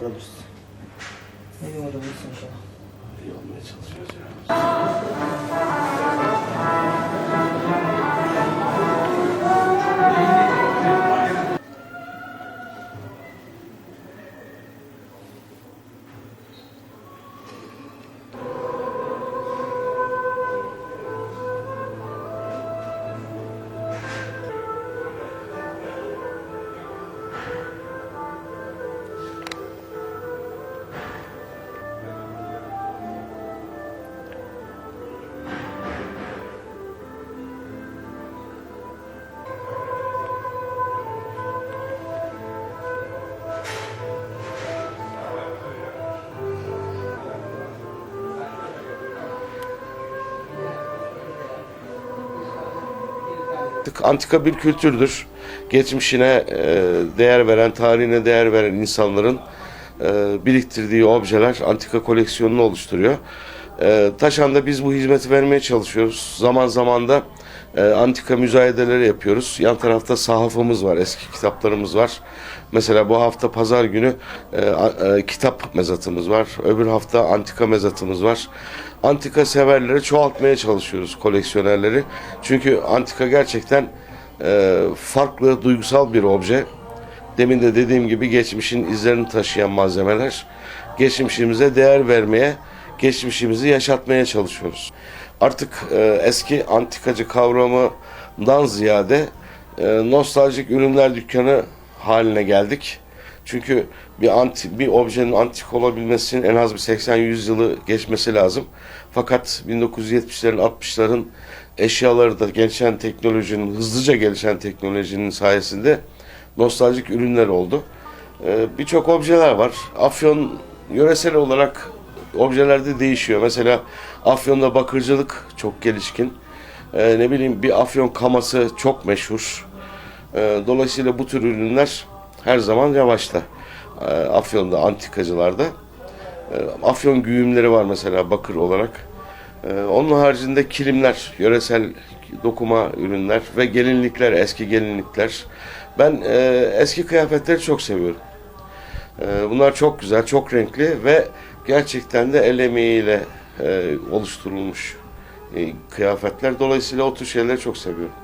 kalırız. Hocam iyisin inşallah. İyi olmaya çalışıyoruz Antika bir kültürdür. Geçmişine e, değer veren, tarihine değer veren insanların e, biriktirdiği objeler antika koleksiyonunu oluşturuyor. E, Taşan'da biz bu hizmeti vermeye çalışıyoruz. Zaman zaman da e, antika müzayedeleri yapıyoruz. Yan tarafta sahafımız var, eski kitaplarımız var. Mesela bu hafta pazar günü e, e, kitap mezatımız var. Öbür hafta antika mezatımız var. Antika severleri çoğaltmaya çalışıyoruz, koleksiyonerleri. Çünkü antika gerçekten e, farklı, duygusal bir obje. Demin de dediğim gibi geçmişin izlerini taşıyan malzemeler. Geçmişimize değer vermeye, geçmişimizi yaşatmaya çalışıyoruz. Artık e, eski antikacı kavramından ziyade e, nostaljik ürünler dükkanı haline geldik. Çünkü bir anti, bir objenin antik olabilmesinin en az bir 80-100 yılı geçmesi lazım. Fakat 1970'lerin 60'ların eşyaları da gelişen teknolojinin, hızlıca gelişen teknolojinin sayesinde nostaljik ürünler oldu. Ee, Birçok objeler var. Afyon yöresel olarak objeler de değişiyor. Mesela Afyon'da bakırcılık çok gelişkin. Ee, ne bileyim bir Afyon kaması çok meşhur. Ee, dolayısıyla bu tür ürünler her zaman revaçta. Ee, Afyon'da, antikacılarda. Ee, Afyon güğümleri var mesela bakır olarak. Ee, onun haricinde kilimler, yöresel dokuma ürünler ve gelinlikler, eski gelinlikler. Ben e, eski kıyafetleri çok seviyorum. Bunlar çok güzel, çok renkli ve gerçekten de el emeğiyle e, oluşturulmuş e, kıyafetler. Dolayısıyla o tür şeyleri çok seviyorum.